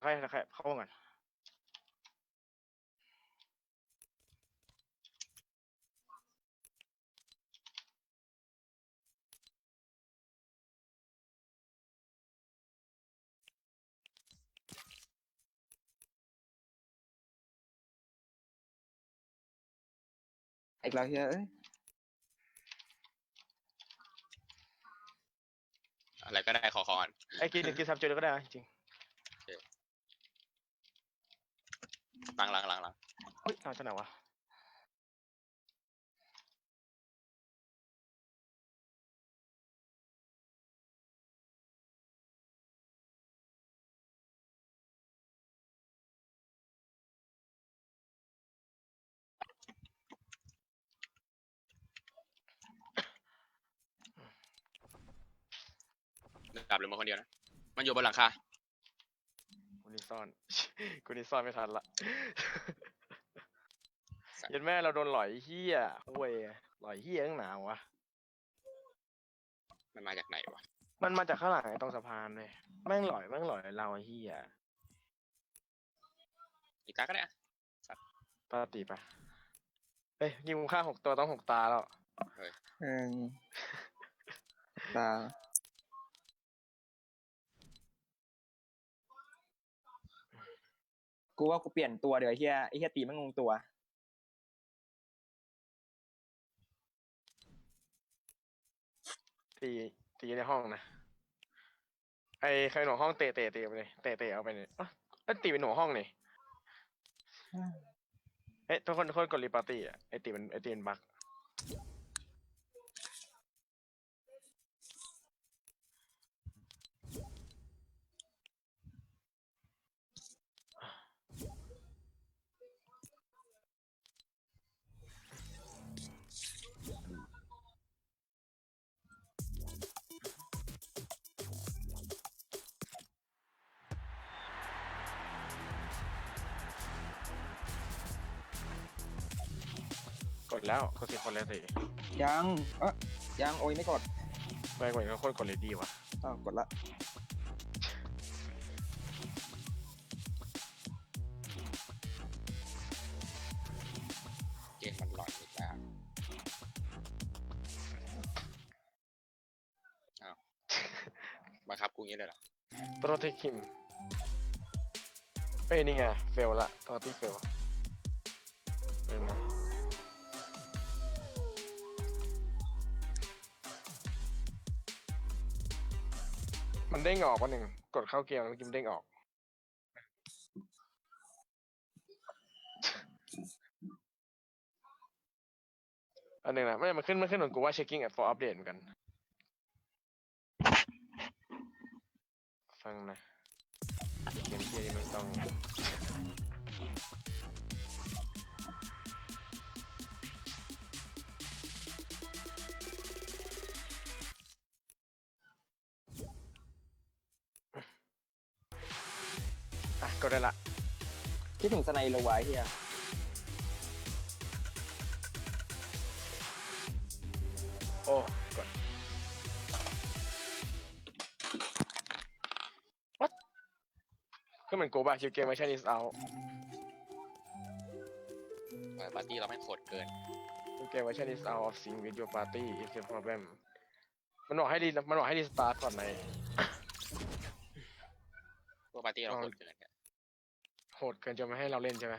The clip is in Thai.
ใครใครเข้ามาก่อนอีกแล้วเฮ้ยเอ้ยอะไรก็ได้ขอคอนไอ้กินกินซับเจอก็ได้นะจริง หลังหลังหลังหลังๆเฮ้ยเอาจากไหนวะดับหรือมาคนเดียวนะ มันอยู่บนหลังคากูนี่ ซ่อน กูนี่ซ่อนไม่ทันละสัตว์ยันแม่เราโดนหลอยเฮียเว้ยหลอยเฮียตั้งหนาวะ มันมาจากไหนวะ มันมาจากข้างหลังไอ้ตรงสะพานเลยแม่งหลอยแม่งหลอยเราไอ้เฮียอีกตาก็ได้อะปกติปะเอ้ยยิงค่าหกตัวต้องหกตาแล้วหนึ่งตา กูว่ากูเปลี่ยนตัวเดี๋ยวไอ้เฮียไอ้เฮียตีมันงงตัว ตีตีในห้องนะไอ้ใครหนูห้องเตะเตะเตะไปเลยเตะเตะเอาไปเลยอะเอ้ยตีเป็นหนูห้องนี่เอ้ยทุกคนทุกคนกดรีปาร์ตี้อะไอ้ตีมันไอ้ตีมันบัก ดแล้วกดสิบคนแล้วสิยังเอะยังโอ้ยไม่กดไม่กดก็คนกดเลยดีว่ะอ้าวกดละเกมมันหลอนอีกแล้วอ้าว บังคับกูงี้เลยเหรอโปรเทคคิมเอ้ยนี่ไงเฟลละตอนที่เฟล มันเด้งออกวันหนึ่งกดเข้าเกมแล้วกิมนเด้งออก อันหนึ่งนะไม่มันขึ้นมันขึ้นเหมือนกูว่า checking at for update เหมือนกัน ฟังนะเกมเที่ยนี่ไม่ต้อง ก็ได้ละ คิดถึงสไนโลไวะไอ้เฮียโอ้กด What ก็เหมือนกูบ้าคิวเกมไม่ใช่ is out เออปาร์ตี้เราไม่งโคตรเกินคิวเกมไม่ใช่ is out of sync with your party is a problem มันบอกให้ดีมันบอกให้ดีสตาร์ทก่อนไหน พวกปาร์ตี้เราโคตรเกินกัน โหดเกินจะไม่ให้เราเล่นใช่ไหม